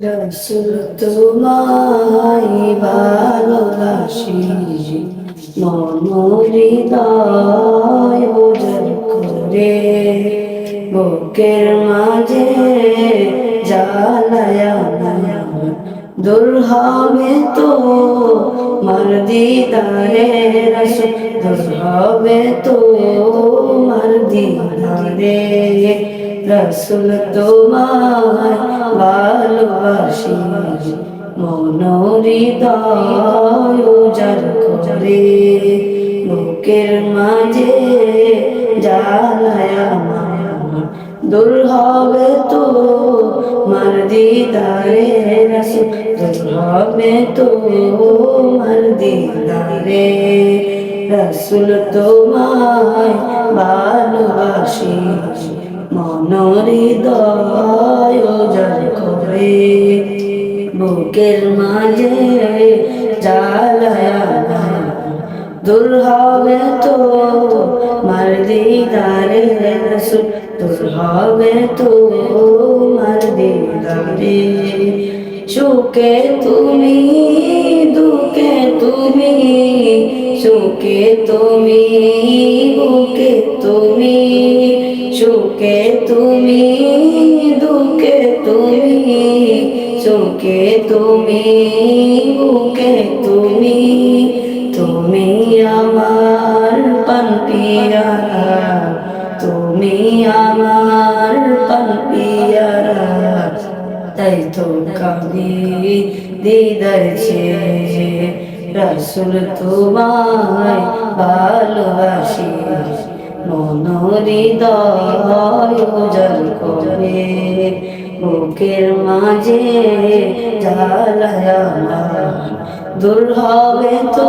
রসুল তোমায় ভালোবাসি মনোহৃদয় উজাড় করে বুকের মাঝে জ্বালায়া দূর হবে তো মার দিদারে রসুল দূর হবে তো মার দিদারে রসুল তোমায় ভালোবাসি মনোহৃদয় উজাড় করে, বুকের মাঝে জ্বালায় দূর হবে তো মার দিদারে রসুল, দূর হবে তো মার দিদারে রসুল তোমায় ভালোবাসি। মনোহৃদয় উজাড় করে, বুকের মাঝে জ্বালায় দূর হবে তো মার দিদারে রসুল, দূর হবে তো মার দিদারে। সুখে তুমি, দুঃখে তুমি, সুখে তুমি সুখে তুমি দুঃখে তুমি সুখে তুমি, বুকে তুমি তুমি আমার পানপিয়ারা তুমি আমার পানপিয়ারা তাই তো কাবি দিদারছে রসুল তোমায় ভালোবাসি। মনোহৃদয় উজাল করে, বুকের মাঝে জ্বালায়া দূর হবে তো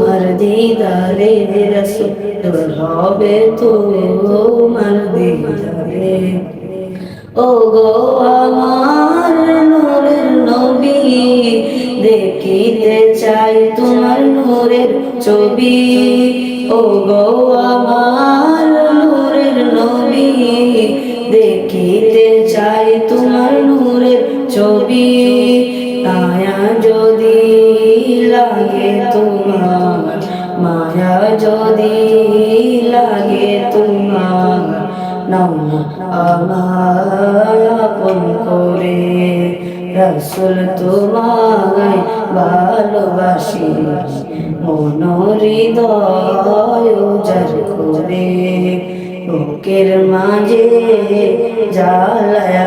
মার দিদারে রসুল, দূর হবে তো মার দিদারে ও গো আমার নূরের নবী, দেখিতে চাই তোমার নূরের ছবি। ও গো আমার নূরের নবী দেখিতে চাই তোমার নূরের ছবি। আয়া যদি লাগে তোমার নাম আমায় আপন করে রসুল তোমায় ভালোবাসি মনোহৃদয় উজাড় করে, বুকের মাঝে জ্বালায়া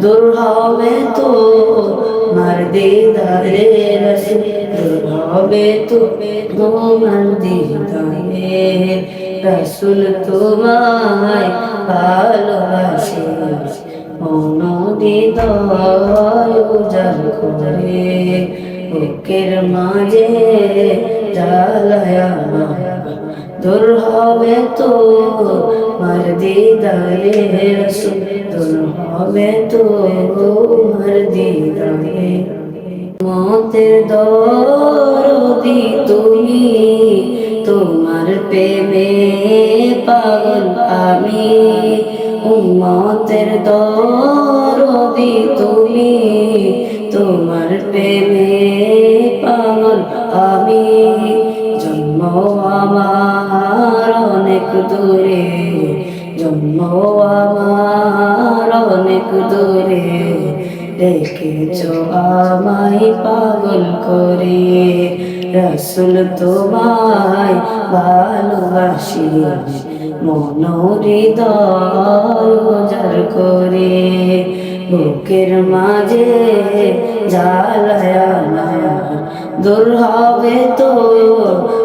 দূর হবে তো, মার দিদারে রসুল দূর হবে তো তোমার দিদারে রসুল তোমায় ভালোবাসি করে, বুকের মাঝে জ্বালায়া দূর হবে তো মার দিদারে, রসুল দূর হবে তো মার দিদারে। মতের দরদি তুমি তোমার প্রেমে পাগল আমি। উম্মতের দরদি তুমি, তোমার প্রেমে পাগল আমি। জন্ম আমার অনেক দূরে, জন্ম আমার অনেক দূরে। রেখেছ আমায় পাগল করে রসুল তোমায় ভালোবাসি মনোহৃদয় করে, বুকের মাঝে জ্বালায়া দূর হবে তো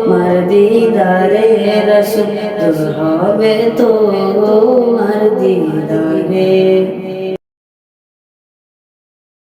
মার দিদারে রসুল, দূর হবে তো মার দিদারে।